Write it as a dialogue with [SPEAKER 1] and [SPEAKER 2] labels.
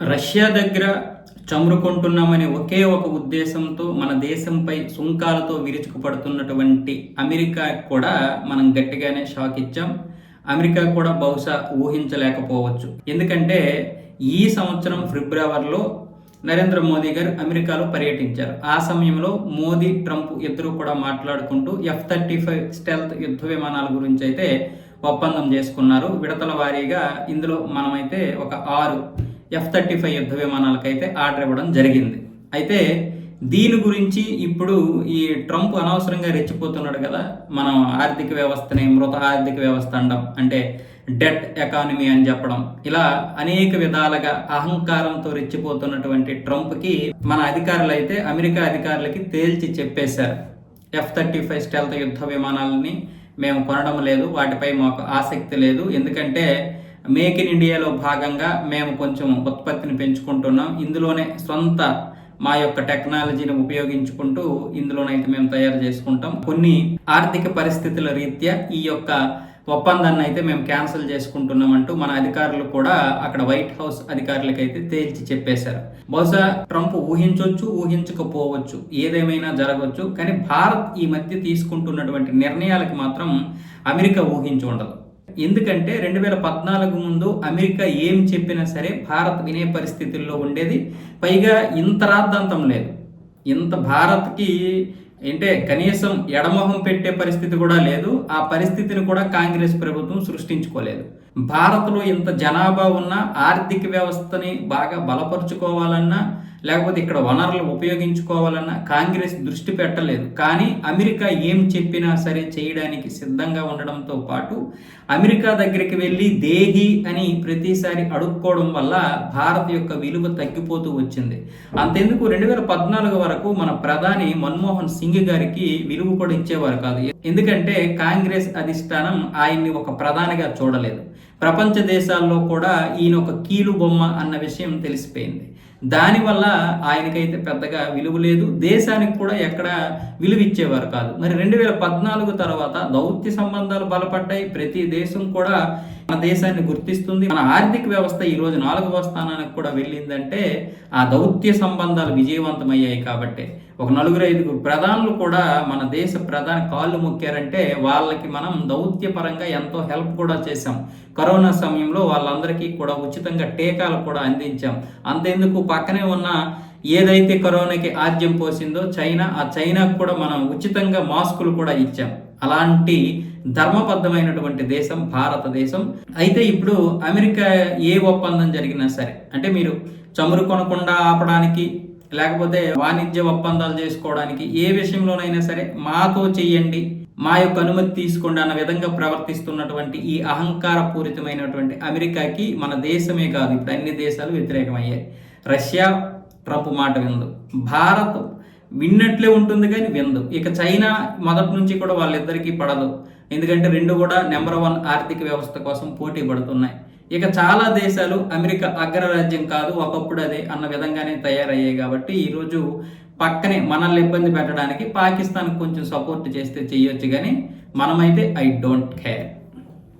[SPEAKER 1] Russia దగ్గర చమురుకుంటున్నామనే ఒకే ఒక ఉద్దేశంతో మన దేశంపై సుంకాలతో విరుచుకుపడుతున్నటువంటి అమెరికా కూడా మనం గట్టిగానే షాక్ ఇచ్చాం. అమెరికా కూడా బహుశా ఊహించలేకపోవచ్చు. ఎందుకంటే ఈ సంవత్సరం ఫిబ్రవరిలో నరేంద్ర మోదీ గారు అమెరికాలో పర్యటించారు. ఆ సమయంలో మోదీ ట్రంప్ ఇద్దరు కూడా మాట్లాడుకుంటూ ఎఫ్ థర్టీ ఫైవ్ స్టెల్త్ యుద్ధ విమానాల గురించి అయితే ఒప్పందం చేసుకున్నారు. విడతల వారీగా ఇందులో మనమైతే ఒక ఆరు ఎఫ్ థర్టీ ఫైవ్ యుద్ధ విమానాలకైతే ఆర్డర్ ఇవ్వడం జరిగింది. అయితే దీని గురించి ఇప్పుడు ఈ ట్రంప్ అనవసరంగా రెచ్చిపోతున్నాడు కదా మనం ఆర్థిక వ్యవస్థని మృత ఆర్థిక వ్యవస్థ అనడం అంటే డెట్ ఎకానమీ అని చెప్పడం ఇలా అనేక విధాలుగా అహంకారంతో రెచ్చిపోతున్నటువంటి ట్రంప్కి మన అధికారులు అయితే అమెరికా అధికారులకి తేల్చి చెప్పేశారు. ఎఫ్ థర్టీ ఫైవ్ స్టెల్త్ యుద్ధ విమానాలని మేము కొనడం లేదు వాటిపై మాకు ఆసక్తి లేదు ఎందుకంటే మేక్ ఇన్ ఇండియాలో భాగంగా మేము కొంచెం ఉత్పత్తిని పెంచుకుంటున్నాం. ఇందులోనే సొంత మా యొక్క టెక్నాలజీని ఉపయోగించుకుంటూ ఇందులోనైతే మేము తయారు చేసుకుంటాం. కొన్ని ఆర్థిక పరిస్థితుల రీత్యా ఈ యొక్క ఒప్పందాన్ని అయితే మేము క్యాన్సిల్ చేసుకుంటున్నామంటూ మన అధికారులు కూడా అక్కడ వైట్ హౌస్ అధికారులకైతే తేల్చి చెప్పేశారు. బహుశా ట్రంప్ ఊహించవచ్చు ఊహించకపోవచ్చు ఏదేమైనా జరగవచ్చు. కానీ భారత్ ఈ మధ్య తీసుకుంటున్నటువంటి నిర్ణయాలకు మాత్రం అమెరికా ఊహించి ఉండదు. ఎందుకంటే రెండు వేల పద్నాలుగు ముందు అమెరికా ఏం చెప్పినా సరే భారత్ వినే పరిస్థితుల్లో ఉండేది. పైగా ఇంత రాద్ధాంతం లేదు. ఇంత భారత్కి అంటే కనీసం ఎడమొహం పెట్టే పరిస్థితి కూడా లేదు. ఆ పరిస్థితిని కూడా కాంగ్రెస్ ప్రభుత్వం సృష్టించుకోలేదు. భారత్లో ఇంత జనాభా ఉన్న ఆర్థిక వ్యవస్థని బాగా బలపరుచుకోవాలన్నా లేకపోతే ఇక్కడ వనరులు ఉపయోగించుకోవాలన్నా కాంగ్రెస్ దృష్టి పెట్టలేదు. కానీ అమెరికా ఏం చెప్పినా సరే చేయడానికి సిద్ధంగా ఉండడంతో పాటు అమెరికా దగ్గరికి వెళ్ళి దేహి అని ప్రతిసారి అడుక్కోవడం వల్ల భారత్ యొక్క విలువ తగ్గిపోతూ వచ్చింది. అంతెందుకు రెండు వేల పద్నాలుగు వరకు మన ప్రధాని మన్మోహన్ సింగ్ గారికి విలువ కూడా ఇచ్చేవారు కాదు. ఎందుకంటే కాంగ్రెస్ అధిష్టానం ఆయన్ని ఒక ప్రధానిగా చూడలేదు. ప్రపంచ దేశాల్లో కూడా ఈయన ఒక కీలు బొమ్మ అన్న విషయం తెలిసిపోయింది. దానివల్ల ఆయనకైతే పెద్దగా విలువ లేదు. దేశానికి కూడా ఎక్కడ విలువ ఇచ్చేవారు కాదు. మరి రెండు వేల పద్నాలుగు తర్వాత దౌత్య సంబంధాలు బలపడ్డాయి. ప్రతి దేశం కూడా మన దేశాన్ని గుర్తిస్తుంది. మన ఆర్థిక వ్యవస్థ ఈ రోజు నాలుగవ స్థానానికి కూడా వెళ్ళిందంటే ఆ దౌత్య సంబంధాలు విజయవంతమయ్యాయి కాబట్టి. ఒక నలుగురు ఐదుగురు ప్రధానులు కూడా మన దేశ ప్రధాని కాళ్ళు మొక్కారంటే వాళ్ళకి మనం దౌత్యపరంగా ఎంతో హెల్ప్ కూడా చేశాం. కరోనా సమయంలో వాళ్ళందరికీ కూడా ఉచితంగా టీకాలు కూడా అందించాం. అంతేందుకు పక్కనే ఉన్న ఏదైతే కరోనాకి ఆద్యం పోసిందో చైనా ఆ చైనాకు కూడా మనం ఉచితంగా మాస్కులు కూడా ఇచ్చాం. అలాంటి ధర్మబద్ధమైనటువంటి దేశం భారతదేశం. అయితే ఇప్పుడు అమెరికా ఏ ఒప్పందం జరిగినా సరే అంటే మీరు చమురు కొనకుండా ఆపడానికి లేకపోతే వాణిజ్య ఒప్పందాలు చేసుకోవడానికి ఏ విషయంలోనైనా సరే మాతో చెయ్యండి మా యొక్క అనుమతి తీసుకోండి అన్న విధంగా ప్రవర్తిస్తున్నటువంటి ఈ అహంకార పూరితమైనటువంటి అమెరికాకి మన దేశమే కాదు ఇప్పుడు అన్ని దేశాలు వ్యతిరేకమయ్యాయి. రష్యా ట్రంప్ మాట విందు భారత్ విన్నట్లే ఉంటుంది కానీ విందు ఇక చైనా మొదటి నుంచి కూడా వాళ్ళిద్దరికీ పడదు. ఎందుకంటే రెండు కూడా నెంబర్ వన్ ఆర్థిక వ్యవస్థ కోసం పోటీ పడుతున్నాయి. ఇక చాలా దేశాలు అమెరికా అగ్రరాజ్యం కాదు ఒకప్పుడు అదే అన్న విధంగానే తయారయ్యాయి కాబట్టి ఈరోజు పక్కనే మనల్ని ఇబ్బంది పెట్టడానికి పాకిస్తాన్ కొంచెం సపోర్ట్ చేస్తే చేయొచ్చు కానీ మనమైతే ఐ డోంట్ కేర్